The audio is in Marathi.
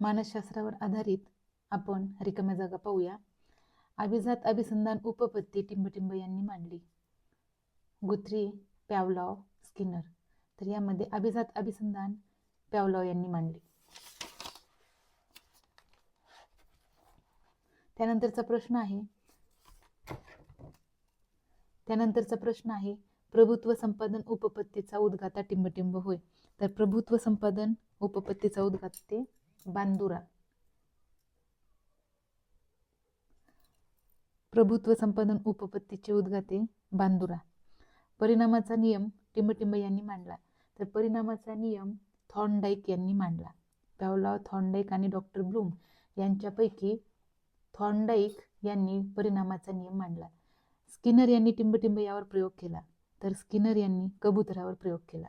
मानसशास्त्रावर आधारित आपण रिकाम्या जागा पाहूया. अभिजात अभिसंधान उपपत्ती टिंबटिंब यांनी मांडली. Guthrie Pavlov Skinner. तर यामध्ये अभिजात अभिसंधान प्यावलाव यांनी मांडली. त्यानंतरचा प्रश्न आहे त्यानंतरचा प्रश्न आहे प्रभुत्व संपादन उपपत्तीचा उद्गाता टिंबटिंब होय. तर प्रभुत्व संपादन उपपत्तीचा उद्गाते बांदुरा. प्रभुत्व संपादन उपपत्तीचे उद्गाते बांदुरा. परिणामाचा नियम टिंबटिंब यांनी मांडला. तर परिणामाचा नियम थॉर्नडाईक यांनी मांडला. पॅवला थॉर्नडाईक आणि डॉक्टर ब्लूम यांच्यापैकी थॉर्नडाईक यांनी परिणामाचा नियम मांडला. स्किनर यांनी टिंबटिंब यावर प्रयोग केला. तर स्किनर यांनी कबुतरावर प्रयोग केला.